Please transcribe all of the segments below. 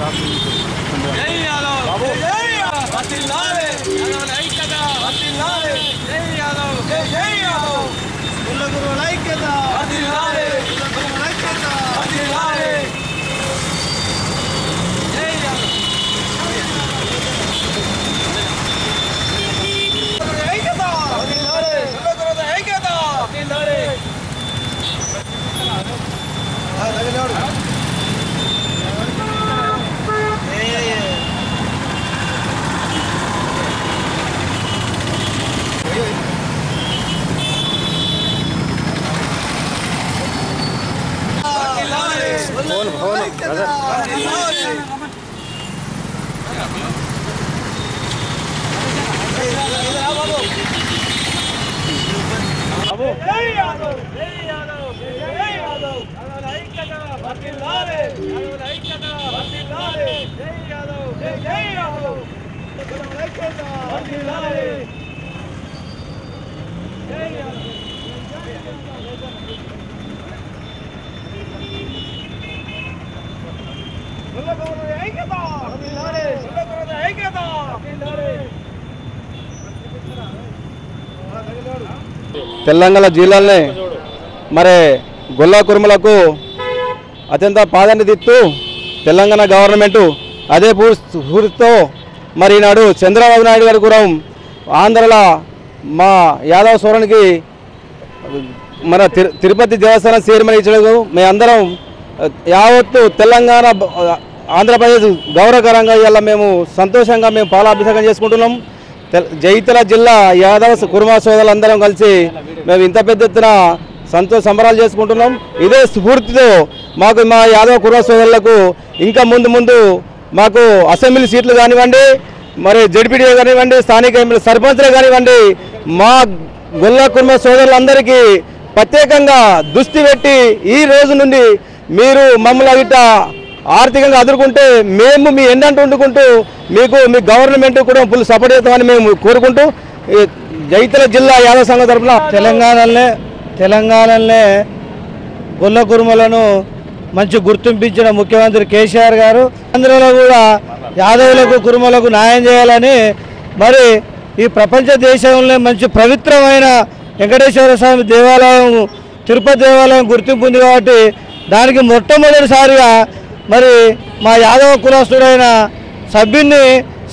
బాబు వర్ధిల్లాలి వర్ధిల్లాలి జై యాదవ్ జై యాదవ్ జై యాదవ్. తెలంగాణ జిల్లాలనే మరి గొల్లా కురుమలకు అత్యంత ప్రాధాన్యత ఇస్తూ తెలంగాణ గవర్నమెంటు అదే పూ- స్ఫూర్తితో మరి ఈనాడు చంద్రబాబు నాయుడు గారు కూడా ఆంధ్రలో మా యాదవ్ సోరణికి మన తిరుపతి దేవస్థానం చైర్మన్ ఇచ్చడం మేమందరం యావత్తు తెలంగాణ ఆంధ్రప్రదేశ్ గౌరవకరంగా ఇవాళ మేము సంతోషంగా మేము పాలాభిషేకం చేసుకుంటున్నాం. జైతల జిల్లా యాదవ కుర్మా సోదరులందరం కలిసి మేము ఇంత పెద్ద ఎత్తున సంతోష సంబరాలు చేసుకుంటున్నాం. ఇదే స్ఫూర్తితో మాకు మా యాదవ కుర్మా సోదరులకు ఇంకా ముందు ముందు మాకు అసెంబ్లీ సీట్లు కానివ్వండి మరి జడ్పీడీ కానివ్వండి స్థానిక ఎమ్మెల్యే సర్పంచ్లే కానివ్వండి మా గొల్ల కుర్మ సోదరులందరికీ ప్రత్యేకంగా దృష్టి పెట్టి ఈ రోజు నుండి మీరు మమ్మల్ని గిట్ట ఆర్థికంగా అదురుకుంటే మేము మీ ఎన్నంటూ వండుకుంటూ మీకు మీ గవర్నమెంట్ కూడా ఫుల్ సపోర్ట్ చేస్తామని మేము కోరుకుంటూ ఈ జైతల జిల్లా యాదవ సంఘం తరఫున తెలంగాణలో తెలంగాణలో గొల్ల కురుమలను మంచి గుర్తింపించిన ముఖ్యమంత్రి కేసీఆర్ గారు. ఆంధ్రలో కూడా యాదవులకు కురుమలకు న్యాయం చేయాలని మరి ఈ ప్రపంచ దేశంలో మంచి పవిత్రమైన వెంకటేశ్వర స్వామి దేవాలయం తిరుపతి దేవాలయం గుర్తింపు ఉంది కాబట్టి దానికి మొట్టమొదటిసారిగా మరి మా యాదవ కులస్తుడైన సభ్యున్ని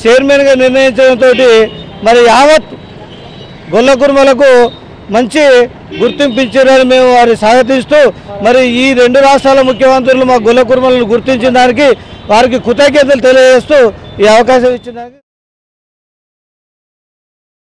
చైర్మన్గా నిర్ణయించడంతో మరి యావత్ గొల్ల కుర్మలకు మంచి ఇచ్చారని మేము వారి స్వాగతిస్తూ మరి ఈ రెండు రాష్ట్రాల ముఖ్యమంత్రులు మా గొల్ల కుర్మలను గుర్తించిన దానికి వారికి కృతజ్ఞతలు తెలియజేస్తూ ఈ అవకాశం ఇచ్చిన